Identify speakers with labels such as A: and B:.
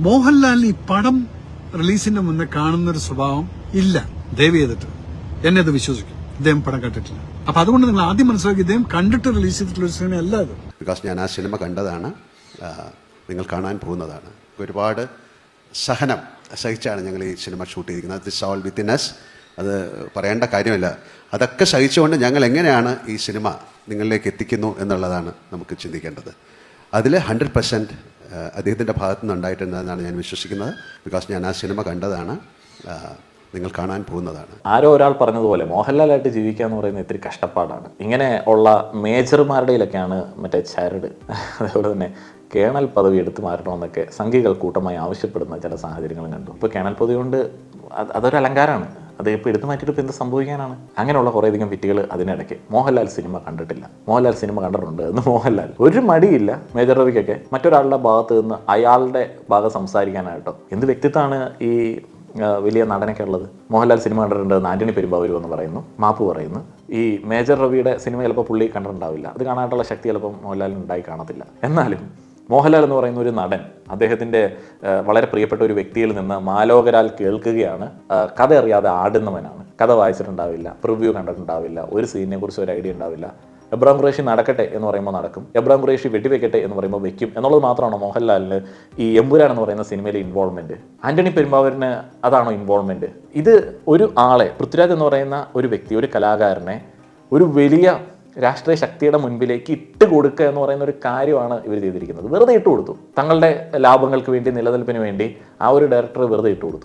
A: മോഹൻലാലിന് ഈ പടം റിലീസിന്റെ മുന്നേ കാണുന്ന ഒരു സ്വഭാവം ഇല്ല. ദയവ് ചെയ്തിട്ട്. എന്നെ അത് വിശ്വസിക്കും. ഇദ്ദേഹം പടം കണ്ടിട്ടില്ല. അപ്പൊ അതുകൊണ്ട് നിങ്ങൾ ആദ്യം മനസ്സിലാക്കി ഇദ്ദേഹം കണ്ടിട്ട് റിലീസ് ചെയ്തിട്ടുള്ള ഒരു സിനിമ അല്ല അത്.
B: ബിക്കോസ് ഞാൻ ആ സിനിമ കണ്ടതാണ്. നിങ്ങൾ കാണാൻ പോകുന്നതാണ്. ഒരുപാട് സഹനം സഹിച്ചാണ് ഞങ്ങൾ ഈ സിനിമ ഷൂട്ട് ചെയ്തിരിക്കുന്നത്. ദിസ് ഓൾ വിത്തിൻ അസ് അത് പറയേണ്ട കാര്യമില്ല. അതൊക്കെ സഹിച്ചുകൊണ്ട് ഞങ്ങൾ എങ്ങനെയാണ് ഈ സിനിമ നിങ്ങളിലേക്ക് എത്തിക്കുന്നു എന്നുള്ളതാണ് നമുക്ക് ചിന്തിക്കേണ്ടത്. അതിൽ ഹൺഡ്രഡ് പെർസെന്റ് അദ്ദേഹത്തിന്റെ ഭാഗത്തു നിന്ന് ഉണ്ടായിട്ടുണ്ടെന്നാണ് ഞാൻ വിശ്വസിക്കുന്നത്. ബിക്കോസ് ഞാൻ ആ സിനിമ കണ്ടതാണ്. നിങ്ങൾ കാണാൻ പോകുന്നതാണ്.
C: ആരോ ഒരാൾ പറഞ്ഞതുപോലെ മോഹൻലാലായിട്ട് ജീവിക്കുക എന്ന് പറയുന്നത് ഇത്തിരി കഷ്ടപ്പാടാണ്. ഇങ്ങനെ ഉള്ള മേജർമാരുടെയിലൊക്കെയാണ് മറ്റേ ചരട്. അതേപോലെ തന്നെ കേണൽ പദവി എടുത്തു മാറ്റണമെന്നൊക്കെ സംഘികൾ കൂട്ടമായി ആവശ്യപ്പെടുന്ന ചില സാഹചര്യങ്ങളും കണ്ടു. ഇപ്പോൾ കേണൽ പദവി കൊണ്ട് അത് അതൊരു അലങ്കാരമാണ്. അത് ഇപ്പോൾ എടുത്തു മാറ്റിയിട്ട് ഇപ്പോൾ എന്ത് സംഭവിക്കാനാണ്? അങ്ങനെയുള്ള കുറേയധികം വിറ്റുകൾ അതിനിടയ്ക്ക്. മോഹൻലാൽ സിനിമ കണ്ടിട്ടില്ല. മോഹൻലാൽ സിനിമ കണ്ടിട്ടുണ്ട് എന്ന് മോഹൻലാൽ. ഒരു മടിയില്ല മേജർ രവിക്കൊക്കെ. മറ്റൊരാളുടെ ഭാഗത്ത് നിന്ന് അയാളുടെ ഭാഗം സംസാരിക്കാനായിട്ടോ. എന്ത് വ്യക്തിത്വമാണ് ഈ വലിയ നടനൊക്കെ ഉള്ളത്? മോഹൻലാൽ സിനിമ കണ്ടിട്ടുണ്ട് ആന്റണി പെരുമ്പാവൂർ എന്ന് പറയുന്നു. മാപ്പ് പറയുന്നു. ഈ മേജർ രവിയുടെ സിനിമ ചിലപ്പോൾ പുള്ളി കണ്ടിട്ടുണ്ടാവില്ല. അത് കാണാനായിട്ടുള്ള ശക്തി ചിലപ്പോൾ മോഹൻലാലിന് ഉണ്ടായി കാണത്തില്ല. എന്നാലും മോഹൻലാൽ എന്ന് പറയുന്ന ഒരു നടൻ അദ്ദേഹത്തിന്റെ വളരെ പ്രിയപ്പെട്ട ഒരു വ്യക്തിയിൽ നിന്ന് മാലോകരാൽ കേൾക്കുകയാണ്. കഥ അറിയാതെ ആടുന്നവനാണ്. കഥ വായിച്ചിട്ടുണ്ടാവില്ല പ്രിവ്യൂ കണ്ടിട്ടുണ്ടാവില്ല ഒരു സീനിനെ കുറിച്ച് ഒരു ഐഡിയ ഉണ്ടാവില്ല. എബ്രാം ഖുറേഷി നടക്കട്ടെ എന്ന് പറയുമ്പോൾ നടക്കും. എബ്രാം ഖുറേഷി വെട്ടിവെക്കട്ടെ എന്ന് പറയുമ്പോൾ വെക്കും. എന്നുള്ളത് മാത്രമാണ് മോഹൻലാലിന് ഈ എമ്പുരാൻ എന്ന് പറയുന്ന സിനിമയിലെ ഇൻവോൾവ്മെന്റ് ആന്റണി പെരുമ്പാവൂരിന് അതാണോ ഇൻവോൾവ്മെന്റ് ഇത് ഒരു ആളെ പൃഥ്വിരാജ് എന്ന് പറയുന്ന ഒരു വ്യക്തി ഒരു കലാകാരനെ ഒരു വലിയ രാഷ്ട്രീയ ശക്തിയുടെ മുൻപിലേക്ക് ഇട്ട് കൊടുക്കുക എന്ന് പറയുന്ന ഒരു കാര്യമാണ് ഇവർ ചെയ്തിരിക്കുന്നത്. വെറുതെ ഇട്ട് കൊടുത്തു. തങ്ങളുടെ ലാഭങ്ങൾക്ക് വേണ്ടി നിലനിൽപ്പിന് വേണ്ടി ആ ഒരു ഡയറക്ടർ വെറുതെ ഇട്ട് കൊടുത്തു.